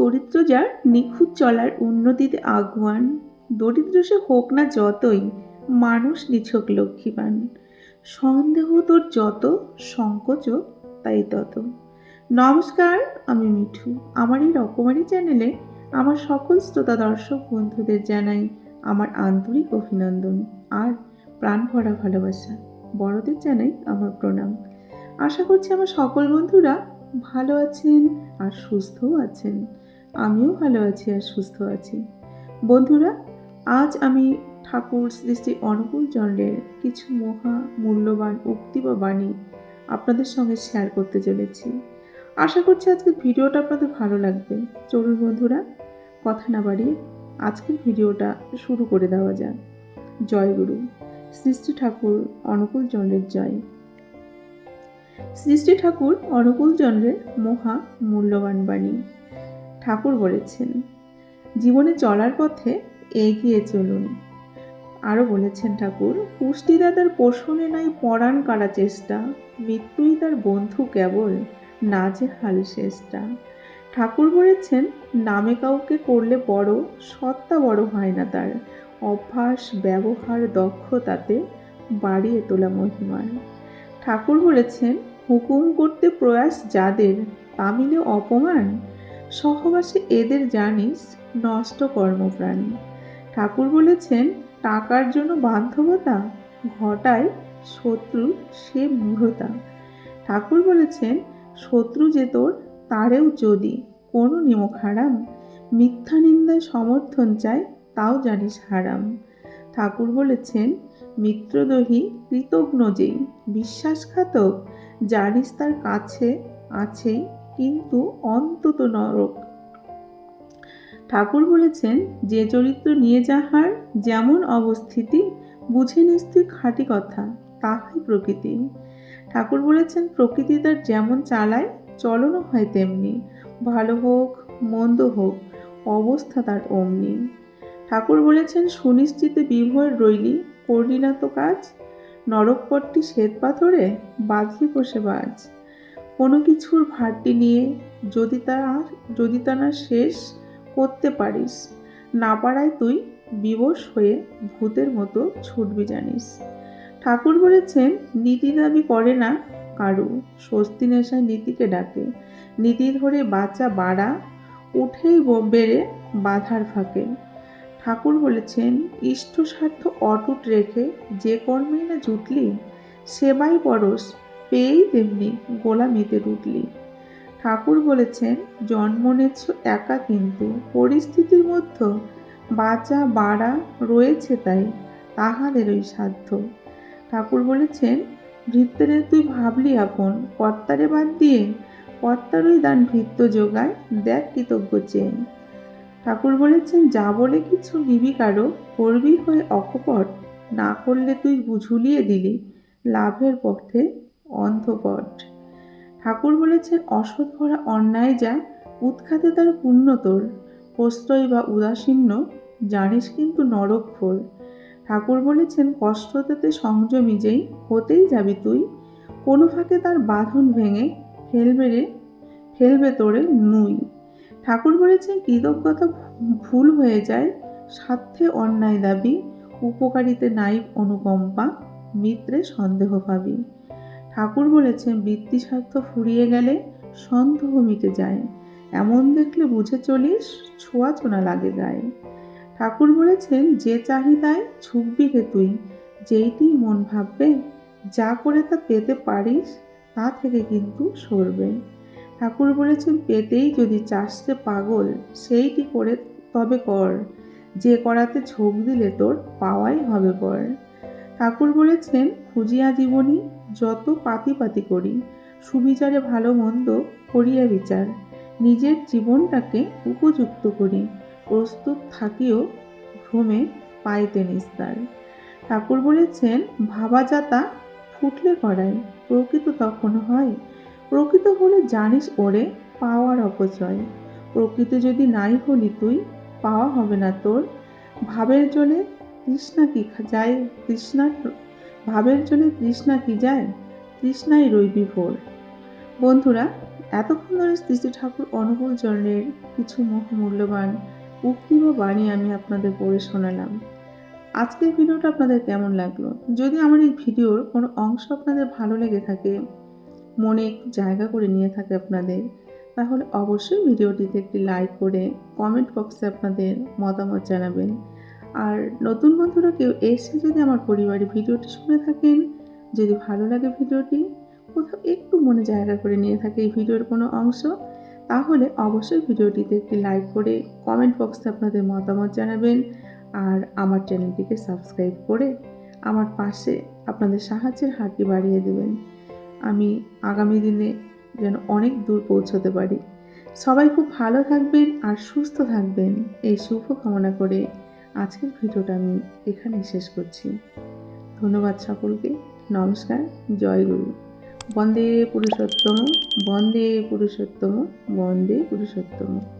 চরিত্র যার নিখুঁত চলার উন্নতিতে আগুয়ান। দরিদ্র সে হোক না যতই, মানুষ নিছক লক্ষ্মীবান। সন্দেহ তোর যত, সংকোচ তাই তত। নমস্কার, আমি মিঠু। আমার এই রকমারি চ্যানেলে আমার সকল শ্রোতা দর্শক বন্ধুদের জানাই আমার আন্তরিক অভিনন্দন আর প্রাণ ভরা ভালোবাসা। বড়দের জানাই আমার প্রণাম। আশা করছি আমার সকল বন্ধুরা ভালো আছেন আর সুস্থও আছেন। আমিও ভালো আছি আর সুস্থ আছি। বন্ধুরা, আজ আমি ঠাকুর শ্রী শ্রী অনুকূল চন্দ্রের কিছু মহা মূল্যবান উক্তি বা বাণী আপনাদের সঙ্গে শেয়ার করতে চলেছি। আশা করছি আজকের ভিডিওটা আপনাদের ভালো লাগবে। চলুন বন্ধুরা, কথা না বাড়িয়ে আজকের ভিডিওটা শুরু করে দেওয়া যাক। জয় গুরু। শ্রী শ্রী ঠাকুর অনুকূল চন্দ্রের জয়। শ্রী শ্রী ঠাকুর অনুকূল চন্দ্রের মহা মূল্যবান বাণী। ঠাকুর বলেছেন, জীবনে চলার পথে এগিয়ে চলুন। আরও বলেছেন ঠাকুর পুষ্টিদাতার পোষণে নাই পরাণ কারা চেষ্টা, মৃত্যুই তার বন্ধু কেবল না যে হাল শেষটা। ঠাকুর বলেছেন, নামে কাউকে করলে বড়, সত্তা বড় হয় না তার। অভ্যাস, ব্যবহার, দক্ষতাতে বাড়িয়ে তোলা মহিমার। ঠাকুর বলেছেন, হুকুম করতে প্রয়াস যাদের তামিলে অপমান সহবাসে এদের জানিস নষ্ট কর্মপ্রাণী। ঠাকুর বলেছেন, টাকার জন্য বান্ধবতা ঘটায় শত্রু সে মূঢ়তা। ঠাকুর বলেছেন, শত্রু যে তোর, তারেও যদি, কোনো নিমক হারাম মিথ্যা নিন্দায় সমর্থন চায় তাও জানিস হারাম। ঠাকুর বলেছেন মিত্রদোহী কৃতজ্ঞ যেই, বিশ্বাসঘাতক, জানিস তার কাছে, আছেই কিন্তু অন্তত নরক। ঠাকুর বলেছেন, যে চরিত্র নিয়ে যাহার যেমন অবস্থিতি, বুঝে নিস তুই খাঁটি কথা, তাহাই প্রকৃতি। ঠাকুর বলেছেন, প্রকৃতি তার যেমন চালায়, চলনও হয় তেমনি। ভালো হোক, মন্দ হোক, অবস্থা তার অমনি। ঠাকুর বলেছেন, সুনিশ্চিতে বিভোর রইলি, করলি না তো কাজ? নরকপটটি শ্বেত পাথরে, বাঁধলি কষে বাজ। কোনো কিছুর ভারটি নিয়ে যদি তার, যদি তা না শেষ করতে পারিস, না পারায় তুই বিবশ হয়ে ভূতের মতো ছুটবি জানিস। ঠাকুর বলেছেন, নীতি দাবি করে না কারু। স্বস্তি নেশায় নীতিকে ডাকে। নীতি ধরে বাচ্চা বাড়া উঠেই বেড়ে বাধার ফাঁকে। ঠাকুর বলেছেন, ইষ্ট স্বার্থ অটুট রেখে যে কর্মে না জুটলি, সেবাই পরশ। পেয়েই তেমনি গোলামিতে রুটলি। ঠাকুর বলেছেন, জন্ম নেছ একা কিন্তু। পরিস্থিতির মধ্যে বাঁচা বাড়া রয়েছে তাই, তাহাদের ওই সাধ্য। ঠাকুর বলেছেন, ভৃত্যরে তুই ভাবলি আপন, কর্তারে বাদ দিয়ে কর্তারই দান ভৃত্য যোগায় দেখ কৃতজ্ঞ চেয়ে ঠাকুর বলেছেন, যা বলে কিছু নিবি কারও, করবি হয়ে অকপট। না করলে তুই বুঝুলিয়ে দিলি, লাভের পক্ষে অন্ধপট। ঠাকুর বলেছে অসৎ ভরা অন্যায় যা উৎখাতে তার পুণ্য তোর প্রশ্রয় বা উদাসীন্য জানিস কিন্তু নরকখোর ঠাকুর বলেছেন কষ্টতে সংযমী যেই হতেই যাবি তুই, কোনো ফাঁকে তার বাঁধন ভেঙে ফেলবে রে, ফেলবে তোরে নুই। ঠাকুর বলেছেন, কৃতজ্ঞতা ভুল হয়ে যায়, স্বার্থে অন্যায় দাবি, উপকারিতে নাই অনুকম্পা, মিত্রে সন্দেহ পাবি। ঠাকুর বলেছেন, বৃত্তি স্বার্থ ফুরিয়ে গেলে সন্দেহ মিটে যায়। এমন দেখলে বুঝে চলিস ছোঁয়াচোনা লাগে গায়ে। ঠাকুর বলেছেন, যে চাহিদায় ঝুঁকবি হে তুই, যেইটি মন ভাববে, যা করে তা পেতে পারিস, তা থেকে কিন্তু সরবে। ঠাকুর বলেছেন পেতেই যদি চাষতে পাগল, সেইটি করে তবে কর। যে করাতে ঝোঁক দিলে তোর পাওয়াই হবে পর ঠাকুর বলেছেন খুঁজিয়া জীবনী যত পাতি পাতি করি, সুবিচারে ভালো মন্দ করিয়া বিচার। নিজের জীবনটাকে উপযুক্ত করি, প্রস্তুত থাকিও ভ্রমে পাইতে নিস্তার। ঠাকুর বলেছেন, ভাবা যাতা ফুটলে করায়, প্রকৃত তখন হয়। প্রকৃত হলে জানিস ওরে, পাওয়ার অপচয়। প্রকৃত যদি নাই হলি তুই, পাওয়া হবে না তোর। ভাবের জলে তৃষ্ণা কি যায় তৃষ্ণা ভাবের জলে তৃষ্ণা কি যায়? তৃষ্ণাই রইবি ভোর। বন্ধুরা, এতক্ষণ ধরে শ্রী ঠাকুর অনুকূল চরণের কিছু মুখ মূল্যবান উক্তি বা বাণী আমি আপনাদের পড়ে শোনালাম। আজকের ভিডিওটা আপনাদের কেমন লাগল? যদি আমার এই ভিডিওর কোনো অংশ আপনাদের ভালো লেগে থাকে, মনে জায়গা করে নিয়ে থাকে আপনাদের, তাহলে অবশ্যই ভিডিওটিতে একটি লাইক করে কমেন্ট বক্সে আপনাদের মতামত জানাবেন। আর নতুন বন্ধুরা কেউ এসে যদি আমার পরিবারে ভিডিওটি শুনে থাকেন, যদি ভালো লাগে ভিডিওটি, কোথাও একটু মনে জায়গা করে নিয়ে থাকে এই ভিডিওর কোনো অংশ, তাহলে অবশ্যই ভিডিওটিতে একটি লাইক করে কমেন্ট বক্সে আপনাদের মতামত জানাবেন আর আমার চ্যানেলটিকে সাবস্ক্রাইব করে আমার পাশে আপনাদের সাহায্যের হাতটি বাড়িয়ে দেবেন। আমি আগামী দিনে যেন অনেক দূর পৌঁছতে পারি। সবাই খুব ভালো থাকবেন আর সুস্থ থাকবেন। এই শুভ কামনা করে আজকের ভিডিওটা আমি এখানে শেষ করছি। ধন্যবাদ সকলকে। নমস্কার। জয় গুরু। বন্দে পুরুষোত্তম বন্দে পুরুষোত্তম বন্দে পুরুষোত্তম।